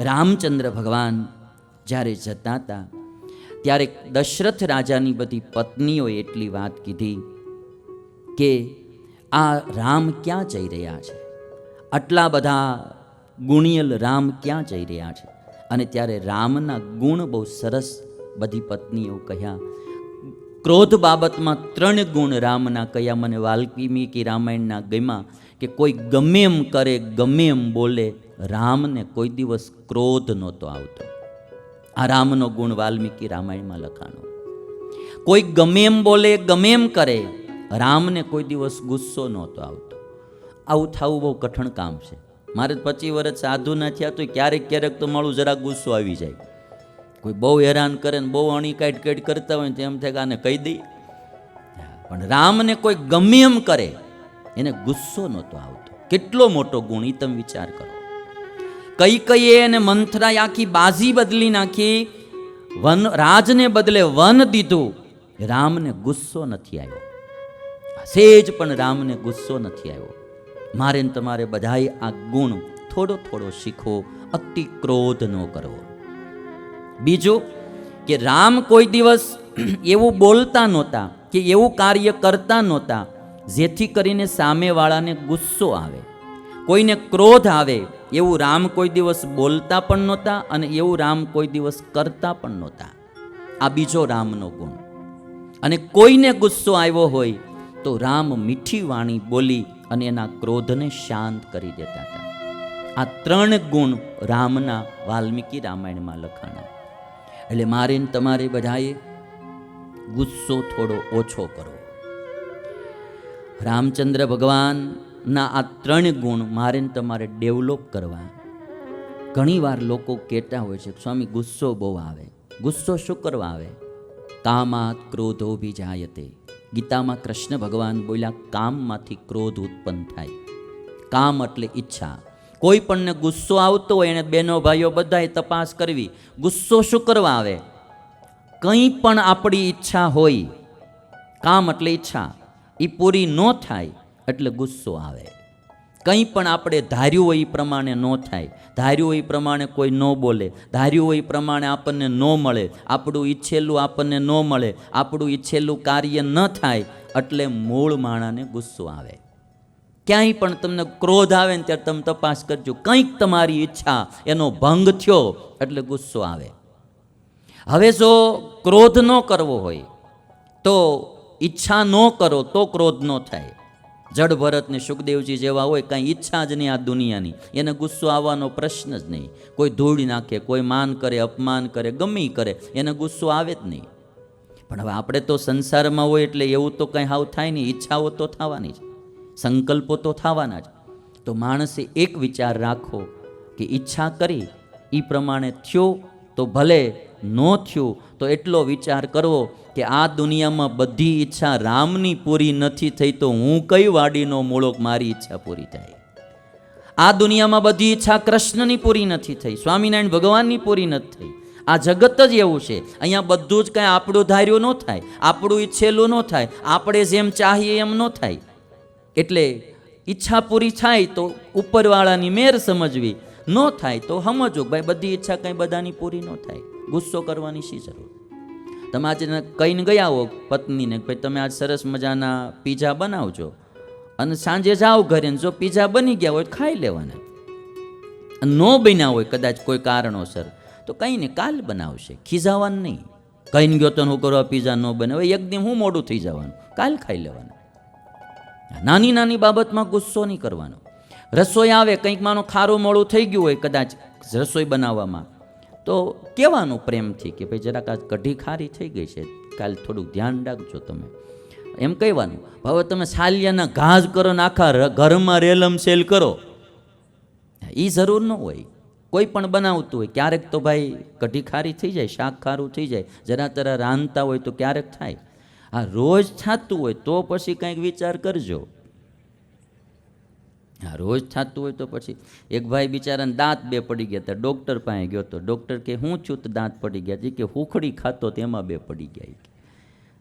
રામચંદ્ર ભગવાન જ્યારે જતા હતા, ત્યારે દશરથ રાજાની બધી પત્નીઓએ એટલી વાત કીધી કે, આ રામ ક્યાં જઈ રહ્યા છે? આટલા બધા ગુણિયલ રામ ક્યાં જઈ રહ્યા છે? અને ત્યારે રામના ગુણ બહુ સરસ બધી પત્નીઓ કહ્યા, ક્રોધ બાબતમાં ત્રણ ગુણ રામના કયા મને વાલ્મીકી રામાયણના ગમ્યા. કે કોઈ ગમે એમ કરે, ગમે એમ બોલે, રામને કોઈ દિવસ ક્રોધ નહોતો આવતો. આ રામનો ગુણ વાલ્મીકી રામાયણમાં લખાણો. કોઈ ગમે એમ બોલે, ગમે એમ કરે, રામને કોઈ દિવસ ગુસ્સો નહોતો આવતો. આવું થવું બહુ કઠણ કામ છે. મારે પચીસ વર્ષ સાધુ ના થયા તો ક્યારેક ક્યારેક તો મારું જરા ગુસ્સો આવી જાય. કોઈ બહુ હેરાન કરે ને બહુ અણી કાઢ કાઢ કરતા હોય તેમ થાય કે આને કહી દઈએ. પણ રામને કોઈ ગમે એમ કરે એને ગુસ્સો નહોતો આવતો. કેટલો મોટો ગુણ, ઈ તમે વિચાર કરો. કઈ કઈએ એને મંથરાએ આખી બાજી બદલી નાખી, વન, રાજને બદલે વન દીધું. રામને ગુસ્સો નથી આવ્યો. સેજ પણ રામને ગુસ્સો નથી આવ્યો. મારે તમારે બધાએ આ ગુણ થોડો થોડો શીખો અતિ ક્રોધ ન કરવો. બીજું કે રામ કોઈ દિવસ એવું બોલતા નહોતા કે એવું કાર્ય કરતા નહોતા. જેથી કરીને સામેવાળાને ગુસ્સો આવે. કોઈને ક્રોધ આવે, એવું રામ કોઈ દિવસ બોલતા પણ નહોતા અને એવું રામ કોઈ દિવસ કરતા પણ નહોતા. આ બીજો રામનો ગુણ. અને કોઈને ગુસ્સો આવ્યો હોય, તો રામ મીઠી વાણી બોલી અને એના ક્રોધને શાંત કરી દેતા હતા. આ ત્રણ ગુણ રામના વાલ્મીકી રામાયણમાં લખાણા. એટલે મારે તમારે બધાએ ગુસ્સો થોડો ઓછો કરવો. રામચંદ્ર ભગવાનના આ ત્રણ ગુણ મારે તમારે ડેવલપ કરવા. ઘણીવાર લોકો કહેતા હોય છે, સ્વામી, ગુસ્સો બહુ આવે. ગુસ્સો શું કરવા આવે? કામાત ક્રોધો જાયતે ગીતામાં કૃષ્ણ ભગવાન બોલ્યા, કામમાંથી ક્રોધ ઉત્પન્ન થાય. કામ એટલે ઈચ્છા. કોઈ પણને ગુસ્સો આવતો હોય, એને બેનો ભાઈઓ બધાએ તપાસ કરવી. ગુસ્સો શું કરવા આવે? કંઈ પણ આપણી ઈચ્છા હોય, કામ એટલે ઈચ્છા. એ પૂરી ન થાય એટલે ગુસ્સો આવે. કંઈ પણ આપણે ધાર્યું હોય એ પ્રમાણે ન થાય. ધાર્યું હોય એ પ્રમાણે કોઈ ન બોલે. ધાર્યું હોય એ પ્રમાણે આપણને ન મળે. આપણું ઈચ્છેલું આપણને ન મળે. આપણું ઈચ્છેલું કાર્ય ન થાય એટલે મૂળ માણાને ગુસ્સો આવે. ક્યાંય પણ તમને ક્રોધ આવે ને ત્યારે તમે તપાસ કરજો. કંઈક તમારી ઈચ્છા એનો ભંગ થયો એટલે ગુસ્સો આવે. હવે જો ક્રોધ ન કરવો હોય તો ઈચ્છા ન કરો તો ક્રોધ ન થાય. જડ ભરતને સુખદેવજી જેવા હોય કાંઈ ઈચ્છા જ નહીં આ દુનિયાની. એને ગુસ્સો આવવાનો પ્રશ્ન જ નહીં. કોઈ ધૂળી નાખે, કોઈ માન કરે, અપમાન કરે, ગમે કરે, એને ગુસ્સો આવે જ નહીં. પણ હવે આપણે તો સંસારમાં હોય એટલે એવું તો કંઈ હાવ થાય નહીં. ઈચ્છાઓ તો થવાની જ. સંકલ્પો તો થવાના જ. તો માણસે એક વિચાર રાખો કે ઈચ્છા કરી એ પ્રમાણે થયો તો ભલે ન થયું, તો એટલો વિચાર કરવો કે આ દુનિયામાં બધી ઈચ્છા રામની પૂરી નથી થઈ, તો હું કઈ વાડીનો મૂળો મારી ઈચ્છા પૂરી થાય? આ દુનિયામાં બધી ઈચ્છા કૃષ્ણની પૂરી નથી થઈ, સ્વામિનારાયણ ભગવાનની પૂરી નથી થઈ. આ જગત જ એવું છે. અહીંયા બધું જ કાંઈ આપણું ધાર્યું ન થાય, આપણું ઈચ્છેલું ન થાય, આપણે જેમ ચાહીએ એમ ન થાય. એટલે ઈચ્છા પૂરી થાય તો ઉપરવાળાની મેર સમજવી. ન થાય તો સમજો ભાઈ બધી ઈચ્છા કંઈ બધાની પૂરી ન થાય. ગુસ્સો કરવાની શી જરૂર? તમે આજે કહીને ગયા હો પત્નીને ભાઈ તમે આજ સરસ મજાના પીઝા બનાવજો અને સાંજે જાઓ ઘરે જો પીઝા બની ગયા હોય ખાઈ લેવાના. ન બન્યા હોય કદાચ કોઈ કારણોસર, તો કંઈ ને કાલ બનાવશે. ખીજાવાનું નહીં. કહીને ગયો તો હું કરવા પીઝા ન બને. હવે એકદમ હું મોડું થઈ જવાનું. કાલ ખાઈ લેવાનું. નાની નાની બાબતમાં ગુસ્સો નહીં કરવાનો. રસોઈ આવે, કંઈક માનો ખારું મોડું થઈ ગયું હોય, કદાચ રસોઈ બનાવવામાં. તો કહેવાનું પ્રેમથી કે ભાઈ જરાક આ કઢી ખારી થઈ ગઈ છે, કાલ થોડુંક ધ્યાન રાખજો તમે. એમ કહેવાનું હવે તમે સાલિયાના ઘાસ કરો ને આખા ઘરમાં રેલમ સેલ કરો. એ જરૂર ન હોય. કોઈ પણ બનાવતું હોય, ક્યારેક તો ભાઈ કઢી ખારી થઈ જાય, શાક ખારું થઈ જાય, જરા તરા રાંધતા હોય તો ક્યારેક થાય. આ રોજ થતું હોય તો પછી કંઈક વિચાર કરજો. હા, રોજ થતું હોય તો પછી એક ભાઈ બિચારાને દાંત બે પડી ગયા હતા ડૉક્ટર પાસે ગયો તો ડૉક્ટર કે, હું છું? તો દાંત પડી ગયા છે કે, હુખડી ખાતો તેમાં બે પડી ગયા.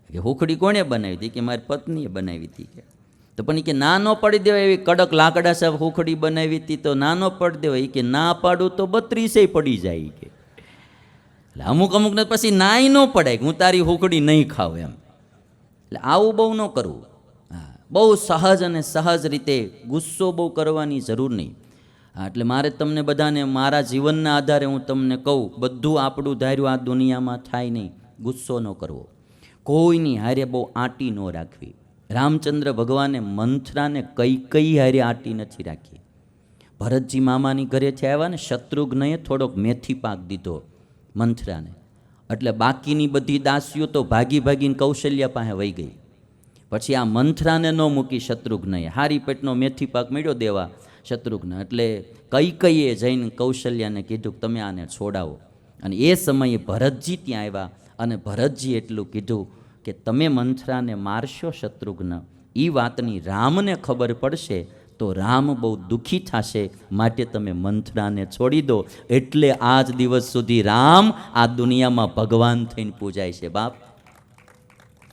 કે. હુખડી કોણે બનાવી હતી કે, મારી પત્નીએ બનાવી હતી કે, તો પણ એ કે, ના ન પડી દેવાય એવી કડક લાકડા સાહેબ હુખડી બનાવી હતી તો ના ન પડી દેવાય. કે, ના પાડું તો બત્રીસે પડી જાય. કે, એટલે અમુક અમુકને પછી નાય ન પડાય હું તારી હુખડી નહીં ખાવ એમ. એટલે આવું બહુ ન કરવું. બહુ સહજ અને સહજ રીતે ગુસ્સો બહુ કરવાની જરૂર નહીં. એટલે મારે તમને બધાને, મારા જીવનના આધારે હું તમને કહું, બધું આપણું ધાર્યું, આ દુનિયામાં થાય નહીં. ગુસ્સો ન કરવો. કોઈની હારે બહુ આંટી ન રાખવી. રામચંદ્ર ભગવાને મંથરાને કઈ કઈ હારે આંટી નથી રાખી. ભરતજી મામાની ઘરેથી આવ્યા ને, શત્રુઘ્નએ થોડોક મેથી પાક દીધો મંથરાને. એટલે બાકીની બધી દાસીઓ તો ભાગી ભાગીને કૌશલ્યા પાસે વહી ગઈ. પછી આ મંથરાને ન મૂકી શત્રુઘ્નએ. હારી પેટનો મેથી પાક મળ્યો દેવા શત્રુઘ્ન. એટલે કઈ કઈએ જઈને કૌશલ્યાને કીધું તમે આને છોડાવો. અને એ સમયે ભરતજી ત્યાં આવ્યા અને ભરતજી એટલું કીધું કે તમે મંથરાને મારશો શત્રુઘ્ન. એ વાતની રામને ખબર પડશે તો રામ બહુ દુઃખી થશે. માટે તમે મંથરાને છોડી દો. એટલે આજ દિવસ સુધી રામ આ દુનિયામાં ભગવાન થઈને પૂજાય છે. બાપ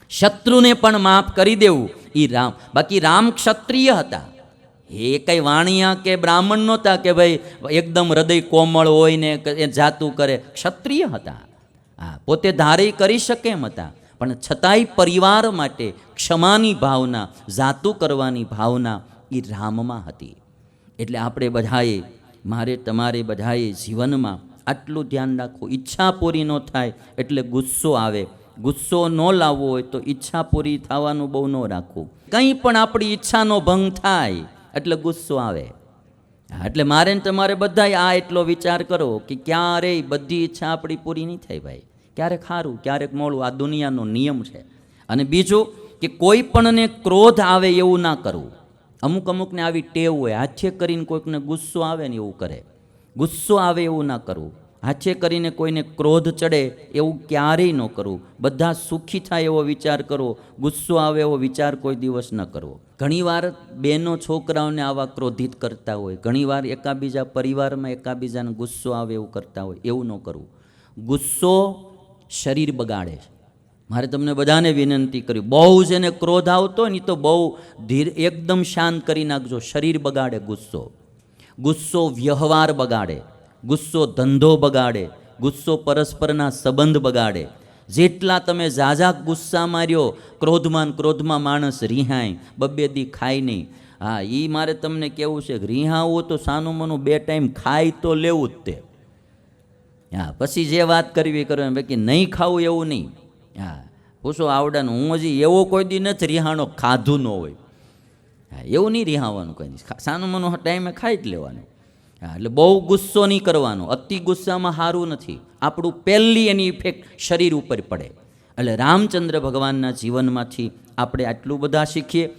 શત્રુને પણ માફ કરી દેવું. એ રામ, બાકી રામ ક્ષત્રિય હતા. એ કંઈ વાણિયા કે બ્રાહ્મણ નહોતા કે ભાઈ એકદમ હૃદય કોમળ હોય ને એ જાતું કરે. ક્ષત્રિય હતા. હા, પોતે ધારે કરી શકે એમ હતા. પણ છતાંય પરિવાર માટે ક્ષમાની ભાવના, જાતું કરવાની ભાવના એ રામમાં હતી. એટલે આપણે બધાએ, મારે તમારે બધાએ જીવનમાં આટલું ધ્યાન રાખવું. ઈચ્છા પૂરી ન થાય એટલે ગુસ્સો આવે. ગુસ્સો ન લાવવો હોય તો ઈચ્છા પૂરી થવાનું બહુ ન રાખવું. કંઈ પણ આપણી ઈચ્છાનો ભંગ થાય, એટલે ગુસ્સો આવે. એટલે મારે ને તમારે બધાય આ એટલો વિચાર કરો કે ક્યારેય બધી ઈચ્છા આપણી પૂરી નહીં થાય ભાઈ. ક્યારેક સારું ક્યારેક મોડું. આ દુનિયાનો નિયમ છે. અને બીજું કે કોઈ પણને ક્રોધ આવે એવું ના કરવું. અમુક અમુકને આવી ટેવ હોય. હાથે કરીને કોઈકને ગુસ્સો આવે ને એવું કરે. ગુસ્સો આવે એવું ના કરવું. હાથે કરીને કોઈને ક્રોધ ચડે એવું ક્યારેય ન કરવું. બધા સુખી થાય એવો વિચાર કરવો. ગુસ્સો આવે એવો વિચાર કોઈ દિવસ ન કરવો. ઘણીવાર બેનો છોકરાઓને આવા ક્રોધિત કરતા હોય. ઘણીવાર એકાબીજા પરિવારમાં એકાબીજાને ગુસ્સો આવે એવું કરતા હોય. એવું ન કરવું. ગુસ્સો શરીર બગાડે છે. મારે તમને બધાને વિનંતી કરી. બહુ જ એને ક્રોધ આવતો ને તો બહુ ધીર એકદમ શાંત કરી નાખજો. શરીર બગાડે ગુસ્સો. ગુસ્સો વ્યવહાર બગાડે. ગુસ્સો ધંધો બગાડે, ગુસ્સો પરસ્પરના સંબંધ બગાડે. જેટલા તમે ઝાઝા ગુસ્સા માર્યો, ક્રોધમાં ક્રોધમાં માણસ રિહાય, બબ્બે દી ખાય નહીં. હા એ મારે તમને કેવું છે કે રિહાવું તો સાનું બે ટાઈમ ખાય તો લેવું જ તે. હા, પછી જે વાત કરવી કરો એમ બાકી નહીં ખાવું એવું નહીં. હા, પૂછો આવડાનું, હું હજી એવો કોઈ દી નથી રિહાણો ખાધું ન હોય. હા, એવું નહીં રિહાવાનું કંઈ સાનું મનું ટાઈમે ખાઈ જ લેવાનું. એટલે બહુ ગુસ્સો નહીં કરવાનો. અતિ ગુસ્સામાં સારું નથી. આપણું પહેલી એની ઇફેક્ટ શરીર ઉપર પડે. એટલે રામચંદ્ર ભગવાનના જીવનમાંથી આપણે આટલું બધા શીખીએ.